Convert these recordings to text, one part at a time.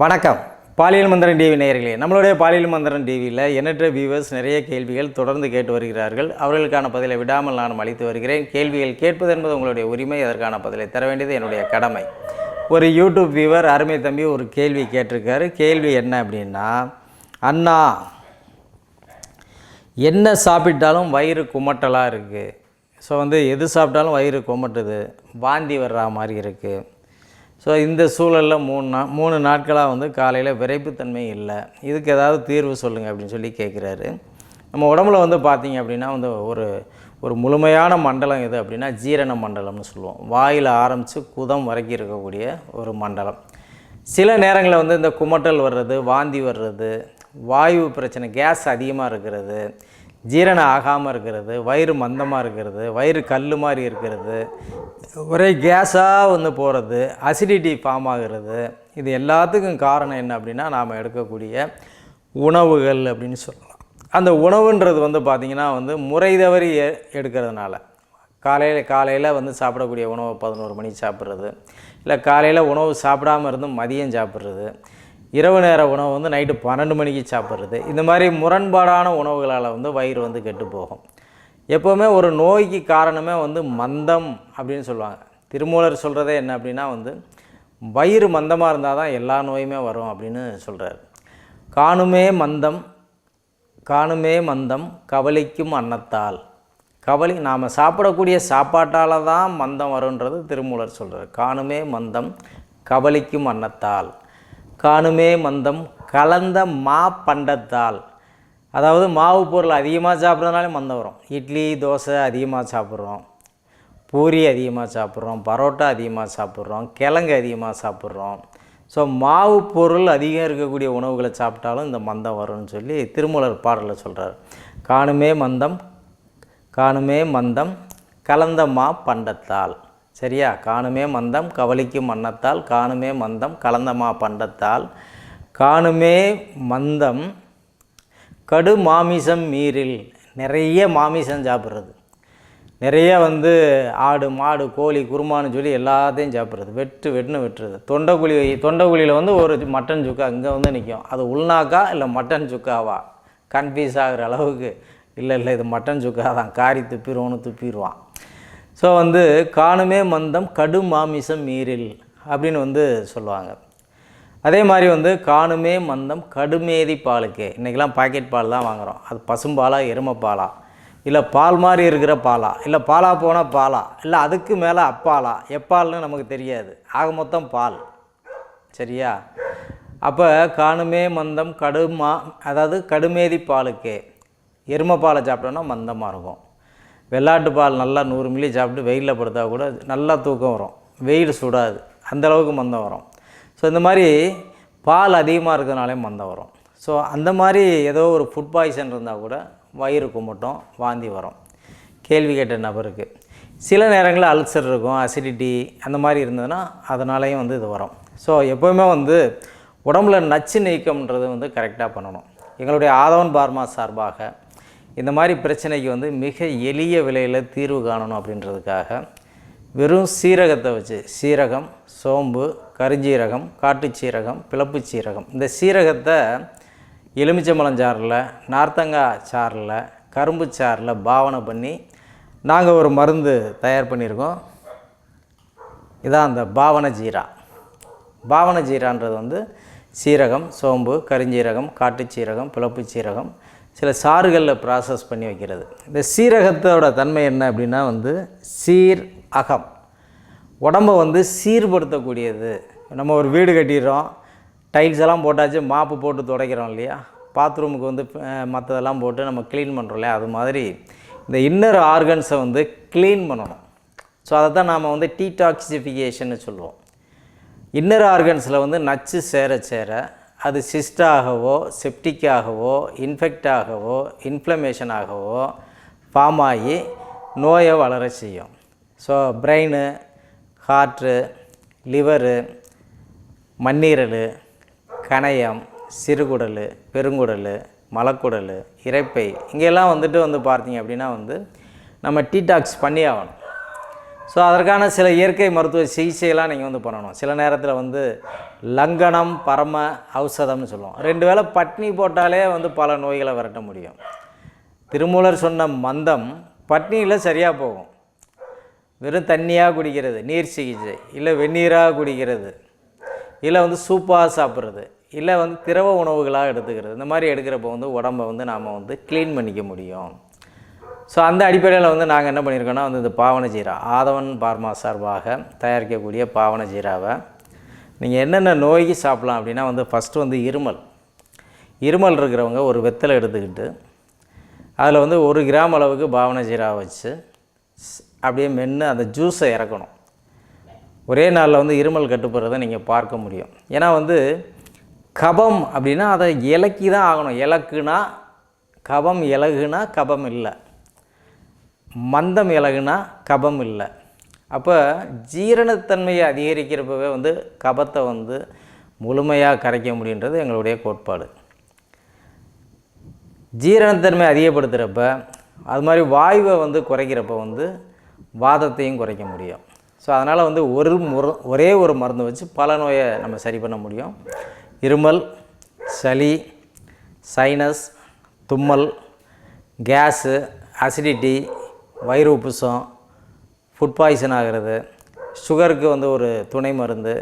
வணக்கம். பாலியல் மந்திரன் டிவி நேயர்களே நம்மளுடைய பாலியல் மந்திரன் டிவியில் எண்ணற்ற வியூவர்ஸ் நிறைய கேள்விகள் தொடர்ந்து கேட்டு வருகிறார்கள். அவர்களுக்கான பதிலை விடாமல் நான் அளித்து வருகிறேன். கேள்விகள் கேட்பது என்பது உங்களுடைய உரிமை அதற்கான பதிலை தர வேண்டியது என்னுடைய கடமை. ஒரு யூடியூப் வியூவர் அருமை தம்பி ஒரு கேள்வி கேட்டிருக்காரு. கேள்வி என்ன அப்படின்னா அண்ணா என்ன சாப்பிட்டாலும் வயிறு குமட்டலாக இருக்குது ஸோ வந்து எது சாப்பிட்டாலும் வயிறு குமட்டுது. வாந்தி வர்ற மாதிரி இருக்குது ஸோ இந்த சூழலில் மூணு நா மூணு நாட்களாக வந்து காலையில் விரைப்புத்தன்மை இல்லை. இதுக்கு ஏதாவது தீர்வு சொல்லுங்கள் அப்படின்னு சொல்லி கேட்குறாரு நம்ம உடம்புல வந்து பார்த்திங்க அப்படின்னா வந்து ஒரு ஒரு முழுமையான மண்டலம் எது அப்படின்னா ஜீரண மண்டலம்னு சொல்லுவோம். வாயில் ஆரம்பித்து குதம் வரைக்கும் இருக்கக்கூடிய ஒரு மண்டலம். சில நேரங்களில் வந்து இந்த குமட்டல் வர்றது வாந்தி வர்றது வாயு பிரச்சனை கேஸ் அதிகமாக இருக்கிறது ஜீரணம் ஆகாமல் இருக்கிறது வயிறு மந்தமாக இருக்கிறது வயிறு கல் மாதிரி இருக்கிறது ஒரே கேஸாக வந்து போகிறது அசிடிட்டி ஃபார்ம் ஆகிறது இது எல்லாத்துக்கும் காரணம் என்ன அப்படின்னா நாம் எடுக்கக்கூடிய உணவுகள் அப்படின்னு சொல்லலாம். அந்த உணவுன்றது வந்து பார்த்திங்கன்னா வந்து முறை தவறி எ- எடுக்கிறதுனால. காலையில் காலையில் வந்து சாப்பிடக்கூடிய உணவை பதினோரு மணிக்கு சாப்பிட்றது இல்லை காலையில் உணவு சாப்பிடாம இருந்து மதியம் சாப்பிட்றது இரவு நேர உணவு வந்து நைட்டு பன்னெண்டு மணிக்கு சாப்பிட்றது. இந்த மாதிரி முரண்பாடான உணவுகளால் வந்து வயிறு வந்து கெட்டு போகும். எப்போவுமே ஒரு நோய்க்கு காரணமே வந்து மந்தம் அப்படின்னு சொல்லுவாங்க. திருமூலர் சொல்கிறதே என்ன அப்படின்னா வந்து வயிறு மந்தமாக இருந்தால் தான் எல்லா நோயுமே வரும் அப்படின்னு சொல்கிறார் காணுமே மந்தம் காணுமே மந்தம் கவலைக்கும் அன்னத்தால். கவலை நாம் சாப்பிடக்கூடிய சாப்பாட்டால் தான் மந்தம் வரும்ன்றது திருமூலர் சொல்கிறார் காணுமே மந்தம் கவலைக்கும் அன்னத்தால். காணுமே மந்தம் கலந்த மா பண்டத்தால். அதாவது மாவு பொருள் அதிகமாக சாப்பிட்றதுனாலே மந்தம் வரும். இட்லி தோசை அதிகமாக சாப்பிட்றோம். பூரி அதிகமாக சாப்பிட்றோம். பரோட்டா அதிகமாக சாப்பிட்றோம். கிழங்கு அதிகமாக சாப்பிட்றோம். ஸோ மாவு பொருள் அதிகம் இருக்கக்கூடிய உணவுகளை சாப்பிட்டாலும் இந்த மந்தம் வரும்னு சொல்லி திருமூலர் பாடலில் சொல்கிறார் காணுமே மந்தம் காணுமே மந்தம் கலந்த மா பண்டத்தால். சரியா? காணுமே மந்தம் கவலிக்கும் மன்னத்தால் காணுமே மந்தம் கலந்தமா பண்டத்தால். காணுமே மந்தம் கடு மாமிசம் மீறில் நிறைய மாமிசம் சாப்பிட்றது. நிறைய வந்து ஆடு மாடு கோழி குருமான்னு சொல்லி எல்லாத்தையும் சாப்பிட்றது. வெட்டு வெட்டுன்னு வெட்டுறது. தொண்டைக்குழி தொண்டைக்குழியில் வந்து ஒரு மட்டன் சுக்கா இங்கே வந்து நிற்கும் அது உள்நாக்கா இல்லை மட்டன் சுக்காவா? கன்ஃபியூஸ் ஆகிற அளவுக்கு. இல்லை இல்லை இது மட்டன் சுக்கா தான். காரி துப்பிடுவோன்னு துப்பிடுவான். ஸோ வந்து காணுமே மந்தம் கடு மாமிசம் மீறில் அப்படின்னு வந்து சொல்லுவாங்க. அதே மாதிரி வந்து காணுமே மந்தம் கடுமேதி பாலுக்கு. இன்றைக்கெலாம் பாக்கெட் பால் தான் வாங்குகிறோம் அது பசும்பாலா எருமைப்பாலா? இல்லை பால் மாதிரி இருக்கிற பாலா? இல்லை பாலா போனால் பாலா? இல்லை அதுக்கு மேலே அப்பாலா? எப்பால்னு நமக்கு தெரியாது. ஆக மொத்தம் பால். சரியா? அப்போ காணுமே மந்தம் கடுமா அதாவது கடுமேதி பாலுக்கு. எருமை பாலை சாப்பிட்டோன்னா மந்தமாக இருக்கும். வெள்ளாட்டு பால் நல்லா நூறு மில்லி சாப்பிட்டு வெயிலில் படுத்தா கூட நல்லா தூக்கம் வரும். வெயில் சுடாது. அந்த அளவுக்கு மந்தம் வரும். ஸோ இந்த மாதிரி பால் அதிகமாக இருக்கிறதுனாலே மந்தம் வரும். ஸோ அந்த மாதிரி ஏதோ ஒரு ஃபுட் பாய்சன் இருந்தால் கூட வயிறு கும்பிட்டோம் வாந்தி வரும். கேள்வி கேட்ட நபருக்கு. சில நேரங்களில் அல்சர் இருக்கும் அசிடிட்டி அந்த மாதிரி இருந்ததுன்னா அதனாலேயும் வந்து இது வரும். ஸோ எப்போவுமே வந்து உடம்புல நச்சு நீக்கம்ன்றது வந்து கரெக்டாக பண்ணணும். எங்களுடைய ஆதவன் பார்மா சார்பாக இந்த மாதிரி பிரச்சனைக்கு வந்து மிக எளிய விலையில் தீர்வு காணணும் அப்படின்றதுக்காக வெறும் சீரகத்தை வச்சு சீரகம் சோம்பு கருஞ்சீரகம் காட்டுச்சீரகம் சீரகம் சீரகம் இந்த சீரகத்தை எலுமிச்சம்பழம் சாறில் நார்த்தங்காய் சாறில் கரும்பு சாறில் பாவனை பண்ணி நாங்கள் ஒரு மருந்து தயார் பண்ணியிருக்கோம். இதான் அந்த பாவன ஜீரா. பாவன ஜீரான்றது வந்து சீரகம் சோம்பு கருஞ்சீரகம் காட்டுச் சீரகம் பிளப்புச் சீரகம் சில சாறுகளில் ப்ராசஸ் பண்ணி வைக்கிறது. இந்த சீரகத்தோட தன்மை என்ன அப்படின்னா வந்து சீர் அகம் உடம்பை வந்து சீர்படுத்தக்கூடியது. நம்ம ஒரு வீடு கட்டிடுறோம் டைல்ஸ் எல்லாம் போட்டாச்சு மாப்பு போட்டு துடைக்கிறோம் இல்லையா? பாத்ரூமுக்கு வந்து மற்றதெல்லாம் போட்டு நம்ம க்ளீன் பண்ணுறோம் இல்லையா? அது மாதிரி இந்த இன்னர் ஆர்கன்ஸை வந்து க்ளீன் பண்ணணும். ஸோ அதை தான் நாம் வந்து டீடாக்சிஃபிகேஷன்னு சொல்லுவோம். இன்னர் ஆர்கன்ஸில் வந்து நச்சு சேர சேர அது சிஸ்டாகவோ செப்டிக்காகவோ இன்ஃபெக்டாகவோ இன்ஃப்ளமேஷனாகவோ ஃபார்ம் ஆகி நோயை வளர செய்யும். ஸோ பிரெயின் ஹார்ட்டு லிவரு மண்ணீரல் கணையம் சிறுகுடல் பெருங்குடல் மலக்குடல் இறைப்பை இங்கெல்லாம் வந்துட்டு வந்து பார்த்தீங்க அப்படின்னா வந்து நம்ம டீடாக்ஸ் பண்ணி ஆகணும். ஸோ அதற்கான சில இயற்கை மருத்துவ சிகிச்சையெல்லாம் நீங்கள் வந்து பண்ணணும். சில நேரத்தில் வந்து லங்கனம் பரம ஔஷதம்னு சொல்லுவோம். ரெண்டு வேளை பட்னி போட்டாலே வந்து பல நோய்களை விரட்ட முடியும். திருமூலர் சொன்ன மந்தம் பட்னியில் சரியாக போகும். வெறும் தண்ணியாக குடிக்கிறது நீர் சிகிச்சை இல்லை வெந்நீராக குடிக்கிறது இல்லை வந்து சூப்பாக சாப்பிட்றது இல்லை வந்து திரவ உணவுகளாக எடுத்துக்கிறது. இந்த மாதிரி எடுக்கிறப்போ வந்து உடம்பை வந்து நாம் வந்து க்ளீன் பண்ணிக்க முடியும். ஸோ அந்த அடிப்படையில் வந்து நாங்கள் என்ன பண்ணியிருக்கோன்னா வந்து இந்த பாவன ஜீரா ஆதவன் பார்மா சார்பாக தயாரிக்கக்கூடிய பாவன ஜீராவை நீங்கள் என்னென்ன நோய்க்கு சாப்பிட்லாம் அப்படின்னா வந்து ஃபஸ்ட்டு வந்து இருமல். இருமல் இருக்கிறவங்க ஒரு வெத்தலை எடுத்துக்கிட்டு அதில் வந்து ஒரு கிராம் அளவுக்கு பாவனை ஜீரா வச்சு அப்படியே மென்று அந்த ஜூஸை இறக்கணும். ஒரே நாளில் வந்து இருமல் கட்டுப்படுறதை நீங்கள் பார்க்க முடியும். ஏன்னா வந்து கபம் அப்படின்னா அதை இலக்கி தான் ஆகணும். இலக்குனா கபம் இலகுனா கபம் இல்லை. மந்தம் இலகுனா கபம் இல்லை. அப்போ ஜீரணத்தன்மையை அதிகரிக்கிறப்பவே வந்து கபத்தை வந்து முழுமையாக கரைக்க முடியுன்றது எங்களுடைய கோட்பாடு. ஜீரணத்தன்மை அதிகப்படுத்துகிறப்ப அது மாதிரி வாயுவை வந்து குறைக்கிறப்ப வந்து வாதத்தையும் குறைக்க முடியும். ஸோ அதனால் வந்து ஒரு முரு ஒரே ஒரு மருந்து வச்சு பல நோயை நம்ம சரி பண்ண முடியும். இருமல் சளி சைனஸ் தும்மல் கேஸு அசிடிட்டி வயிறு உப்புசம் ஃபுட் பாய்சன் ஆகிறது. சுகருக்கு வந்து ஒரு துணை மருந்து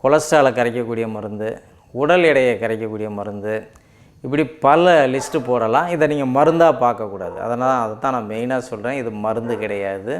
கொலஸ்ட்ராலை கரைக்கக்கூடிய மருந்து உடல் எடையை கரைக்கக்கூடிய மருந்து இப்படி பல லிஸ்ட்டு போடலாம். இதை நீங்கள் மருந்தாக பார்க்கக்கூடாது. அதனால் அதை தான் நான் மெயினாக சொல்கிறேன் இது மருந்து கிடையாது.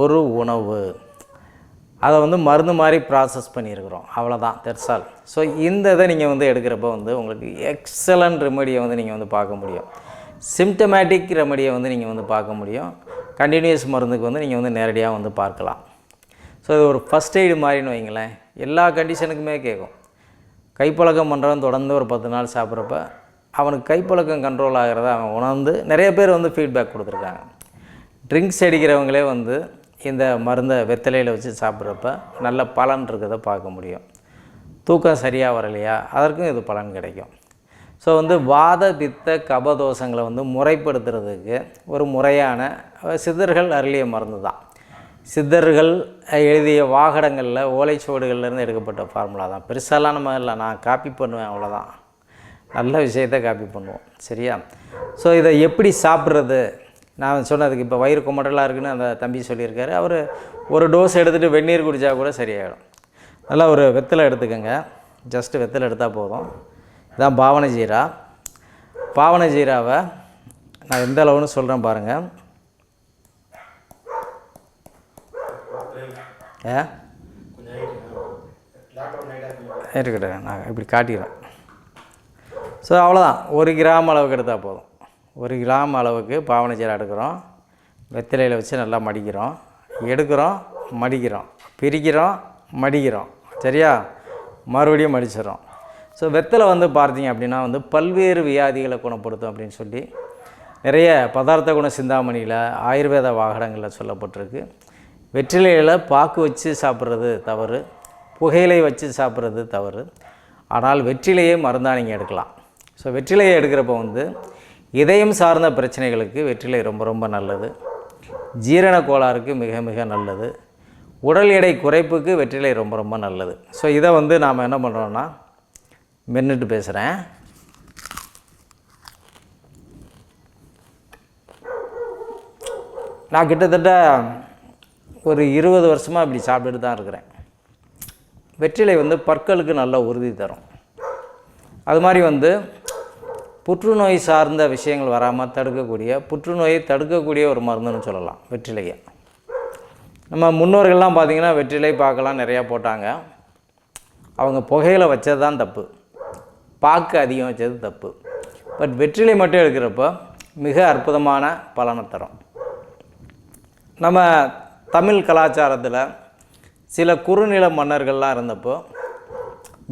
ஒரு உணவு. அதை வந்து மருந்து மாதிரி ப்ராசஸ் பண்ணியிருக்கிறோம். அவ்வளோதான் தெர்சால் ஸோ இந்த இதை நீங்கள் வந்து எடுக்கிறப்ப வந்து உங்களுக்கு எக்ஸலண்ட் ரெமடியை வந்து நீங்கள் வந்து பார்க்க முடியும். சிம்டமேட்டிக் ரெமடியை வந்து நீங்கள் வந்து பார்க்க முடியும். கண்டினியூஸ் மருந்துக்கு வந்து நீங்கள் வந்து நேரடியாக வந்து பார்க்கலாம். ஸோ இது ஒரு ஃபஸ்ட் எய்டு மாதிரின்னு வைங்களேன். எல்லா கண்டிஷனுக்குமே கேட்கும் கைப்பழக்கம் பண்ணுறவன் தொடர்ந்து ஒரு பத்து நாள் சாப்பிட்றப்ப அவனுக்கு கைப்பழக்கம் கண்ட்ரோல் ஆகிறத அவன் உணர்ந்து நிறைய பேர் வந்து ஃபீட்பேக் கொடுத்துருக்காங்க. ட்ரிங்க்ஸ் அடிக்கிறவங்களே வந்து இந்த மருந்தை வெத்தலையில் வச்சு சாப்பிட்றப்ப நல்ல பலன் இருக்கிறத பார்க்க முடியும். தூக்கம் சரியாக வரலையா? அதற்கும் இது பலன் கிடைக்கும். ஸோ வந்து வாத பித்த கபதோஷங்களை வந்து முறைப்படுத்துறதுக்கு ஒரு முறையான சித்தர்கள் அருளிய மருந்து தான். சித்தர்கள் எழுதிய வாகடங்களில் ஓலைச்சுவடுகள்லேருந்து எடுக்கப்பட்ட ஃபார்முலா தான். பெருசாலாம் நம்ம இல்லை நான் காப்பி பண்ணுவேன் அவ்வளோதான் நல்ல விஷயத்தை காப்பி பண்ணுவோம் சரியா? ஸோ இதை எப்படி சாப்பிட்றது? நான் சொன்னதுக்கு இப்போ வயிறு குமட்டலாக இருக்குன்னு அந்த தம்பி சொல்லியிருக்காரு. அவர் ஒரு டோஸ் எடுத்துகிட்டு வெந்நீர் குடித்தா கூட சரியாயிடும். நல்லா ஒரு வெத்தலை எடுத்துக்கோங்க. ஜஸ்ட்டு வெத்தலை எடுத்தால் போதும். இதான் பாவன ஜீரா. பாவன ஜீராவை நான் எந்த அளவுன்னு சொல்கிறேன் பாருங்கள் ஏ? இருக்கட்டும் நான் இப்படி காட்டிடுறேன். ஸோ அவ்வளோதான் ஒரு கிராம் அளவுக்கு எடுத்தால் போதும். ஒரு கிராம் அளவுக்கு பாவனை ஜீரா எடுக்கிறோம். வெத்திலையில் வச்சு நல்லா மடிக்கிறோம். எடுக்கிறோம் மடிக்கிறோம். பிரிக்கிறோம் மடிக்கிறோம். சரியா? மறுபடியும் மடிச்சிடறோம். ஸோ வெத்தலை வந்து பார்த்தீங்க அப்படின்னா வந்து பல்வேறு வியாதிகளை குணப்படுத்தும் அப்படின்னு சொல்லி நிறைய பதார்த்த குண சிந்தாமணியில் ஆயுர்வேத வாகனங்களில் சொல்லப்பட்டிருக்கு. வெற்றிலையில் பாக்கு வச்சு சாப்பிட்றது தவறு புகையிலை வச்சு சாப்பிட்றது தவறு. ஆனால் வெற்றிலையே மருந்தாக நீங்கள் எடுக்கலாம். ஸோ வெற்றிலையை எடுக்கிறப்ப வந்து இதயம் சார்ந்த பிரச்சனைகளுக்கு வெற்றிலை ரொம்ப ரொம்ப நல்லது. ஜீரண கோளாறுக்கு மிக மிக நல்லது. உடல் எடை குறைப்புக்கு வெற்றிலை ரொம்ப ரொம்ப நல்லது. ஸோ இதை வந்து நாம் என்ன பண்ணுறோன்னா மென்னுட்டு பேசுகிறேன் நான் கிட்டத்தட்ட ஒரு இருபது வருஷமாக இப்படி சாப்பிட்டுட்டு தான் இருக்கிறேன். வெற்றிலை வந்து பற்களுக்கு நல்ல உறுதி தரும். அது மாதிரி வந்து புற்றுநோய் சார்ந்த விஷயங்கள் வராமல் தடுக்கக்கூடிய புற்றுநோயை தடுக்கக்கூடிய ஒரு மருந்துன்னு சொல்லலாம் வெற்றிலையை. நம்ம முன்னோர்கள்லாம் பார்த்திங்கன்னா வெற்றிலை பார்க்கலாம் நிறையா போட்டாங்க. அவங்க புகையில வச்சது தான் தப்பு. பாக்கு அதிகம் வச்சது தப்பு. பட் வெற்றிலை மட்டும் எடுக்கிறப்போ மிக அற்புதமான பலனை தரும். நம்ம தமிழ் கலாச்சாரத்தில் சில குறுநில மன்னர்கள்லாம் இருந்தப்போ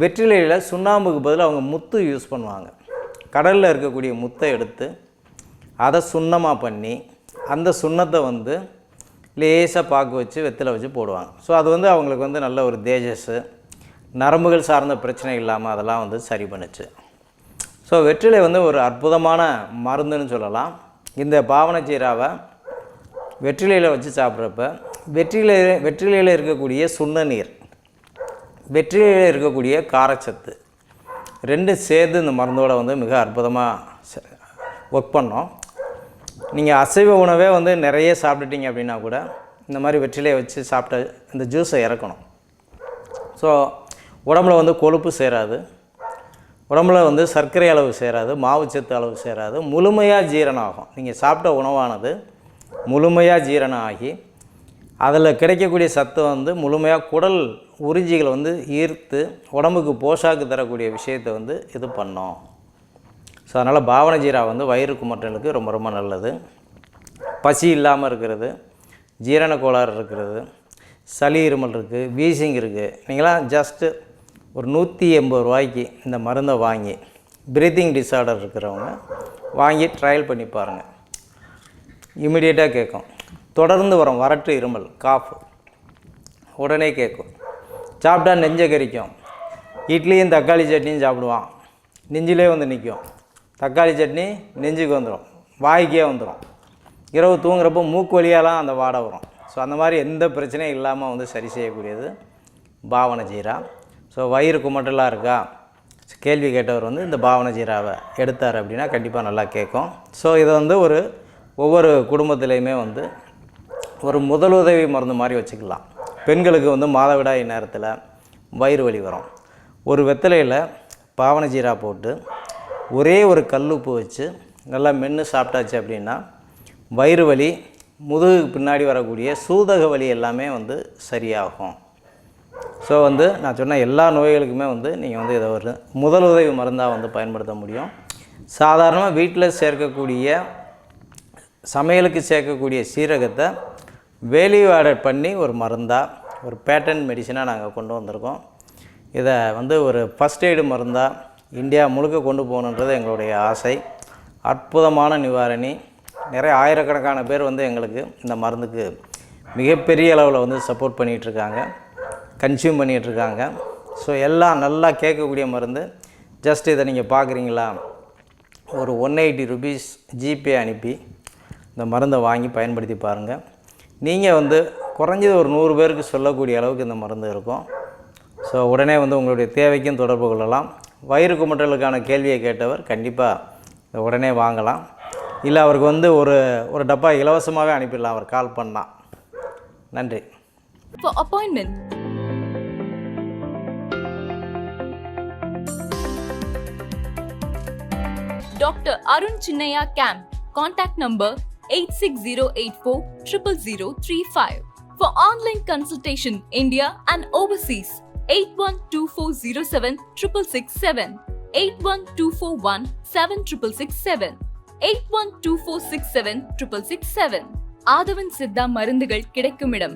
வெற்றிலையில் சுண்ணாம்புக்கு பதில் அவங்க முத்து யூஸ் பண்ணுவாங்க. கடலில் இருக்கக்கூடிய முத்தை எடுத்து அதை சுண்ணமாக பண்ணி அந்த சுண்ணத்தை வந்து லேசாக பாக்கு வச்சு வெத்தில வச்சு போடுவாங்க. ஸோ அது வந்து அவங்களுக்கு வந்து நல்ல ஒரு தேஜஸ். நரம்புகள் சார்ந்த பிரச்சனை இல்லாமல் அதெல்லாம் வந்து சரி பண்ணுச்சு. ஸோ வெற்றிலை வந்து ஒரு அற்புதமான மருந்துன்னு சொல்லலாம். இந்த பாவன சீராவை வெற்றிலையில் வச்சு சாப்பிட்றப்ப வெற்றிலை வெற்றிலையில் இருக்கக்கூடிய சுண்ண நீர் வெற்றிலையில் இருக்கக்கூடிய காரச்சத்து ரெண்டும் சேர்ந்து இந்த மருந்தோட வந்து மிக அற்புதமாக ஒர்க் பண்ணோம். நீங்கள் அசைவ உணவே வந்து நிறைய சாப்பிட்டுட்டீங்க அப்படின்னா கூட இந்த மாதிரி வெற்றிலையை வச்சு சாப்பிட்ட இந்த ஜூஸை இறக்கணும். ஸோ உடம்புல வந்து கொழுப்பு சேராது. உடம்புல வந்து சர்க்கரை அளவு சேராது மாவுச்சத்து அளவு சேராது. முழுமையாக ஜீரணம் ஆகும் நீங்கள் சாப்பிட்ட உணவானது முழுமையாக ஜீரணம் ஆகி அதில் கிடைக்கக்கூடிய சத்து வந்து முழுமையாக குடல் உறிஞ்சிகளை வந்து ஈர்த்து உடம்புக்கு போஷாக்கு தரக்கூடிய விஷயத்தை வந்து இது பண்ணோம். ஸோ அதனால் பாவன ஜீரா வந்து வயிறு குமட்டலுக்கு ரொம்ப ரொம்ப நல்லது. பசி இல்லாமல் இருக்கிறது ஜீரண கோளாறு இருக்கிறது சளி இருமல் இருக்குது வீசிங் இருக்குது நீங்களாம் ஜஸ்ட்டு ஒரு நூற்றி எண்பது ரூபாய்க்கு இந்த மருந்தை வாங்கி பிரீத்திங் டிஸார்டர் இருக்கிறவங்க வாங்கி ட்ரையல் பண்ணி பாருங்கள் இமிடியேட்டாக கேட்கும் தொடர்ந்து வரும் வறட்டு இருமல் காஃப் உடனே கேட்கும் சாப்பிட்டா நெஞ்சை கறிக்கும் இட்லியும் தக்காளி சட்னியும் சாப்பிடுவான். நெஞ்சிலே வந்து நிற்கும். தக்காளி சட்னி நெஞ்சுக்கு வந்துடும் வாய்க்கே வந்துடும் இரவு தூங்குறப்போ மூக்கு வழியாலாம் அந்த வாடை வரும். ஸோ அந்த மாதிரி எந்த பிரச்சனையும் இல்லாமல் வந்து சரி செய்யக்கூடியது பாவன ஜீரா. ஸோ வயிறு குமட்டலாக இருக்கா? கேள்வி கேட்டவர் வந்து இந்த பாவன ஜீராவை எடுத்தார் அப்படின்னா கண்டிப்பாக நல்லா கேட்கும். ஸோ இதை வந்து ஒரு ஒவ்வொரு குடும்பத்துலேயுமே வந்து ஒரு முதலுதவி மருந்து மாதிரி வச்சுக்கலாம். பெண்களுக்கு வந்து மாதவிடாய் நேரத்தில் வயிறு வலி வரும். ஒரு வெத்தலையில் பாவன ஜீரா போட்டு ஒரே ஒரு கல்லுப்பு வச்சு நல்லா மென்று சாப்பிட்டாச்சு அப்படின்னா வயிறு வலி முதுகுக்கு பின்னாடி வரக்கூடிய சூதக வலி எல்லாமே வந்து சரியாகும். ஸோ வந்து நான் சொன்ன எல்லா நோய்களுக்குமே வந்து நீங்கள் வந்து இதை ஒரு முதலுதவி மருந்தாக வந்து பயன்படுத்த முடியும். சாதாரணமாக வீட்டில் சேர்க்கக்கூடிய சமையலுக்கு சேர்க்கக்கூடிய சீரகத்தை வேல்யூ ஆடட் பண்ணி ஒரு மருந்தாக ஒரு பேட்டன் மெடிசனாக நாங்கள் கொண்டு வந்திருக்கோம். இதை வந்து ஒரு ஃபஸ்ட் எய்டு மருந்தாக இந்தியா முழுக்க கொண்டு போகணுன்றது எங்களுடைய ஆசை. அற்புதமான நிவாரணி. நிறைய ஆயிரக்கணக்கான பேர் வந்து எங்களுக்கு இந்த மருந்துக்கு மிகப்பெரிய அளவில் வந்து சப்போர்ட் பண்ணிகிட்ருக்காங்க கன்சியூம் பண்ணிகிட்ருக்காங்க ஸோ எல்லாம் நல்லா கேட்கக்கூடிய மருந்து. ஜஸ்ட் இதை நீங்கள் பார்க்குறீங்களா? ஒரு ஒன் எயிட்டி ருபீஸ் ஜிபே அனுப்பி இந்த மருந்தை வாங்கி பயன்படுத்தி பாருங்கள் நீங்கள் வந்து குறைஞ்சது ஒரு நூறு பேருக்கு சொல்லக்கூடிய அளவுக்கு இந்த மருந்து இருக்கும். ஸோ உடனே வந்து உங்களுடைய தேவைக்கும் தொடர்பு கொள்ளலாம். வயிறு குமட்டலுக்கான கேள்வியை கேட்டவர் கண்டிப்பாக உடனே வாங்கலாம். இல்லை அவருக்கு வந்து ஒரு ஒரு டப்பா இலவசமாகவே அனுப்பிடலாம். அவர் கால் பண்ணால் நன்றி. For appointment, Dr. Arun Chinnaya Camp. Contact number 86084 00035. For online consultation, India and overseas, 812407 667, 81241 7667, 812467 667. ஆதவன் சித்தா மருந்துகள் கிடைக்கும் இடம்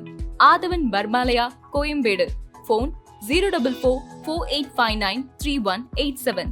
Aadhavan Pharmalaya Koyambedu phone zero double four four eight five nine three one eight seven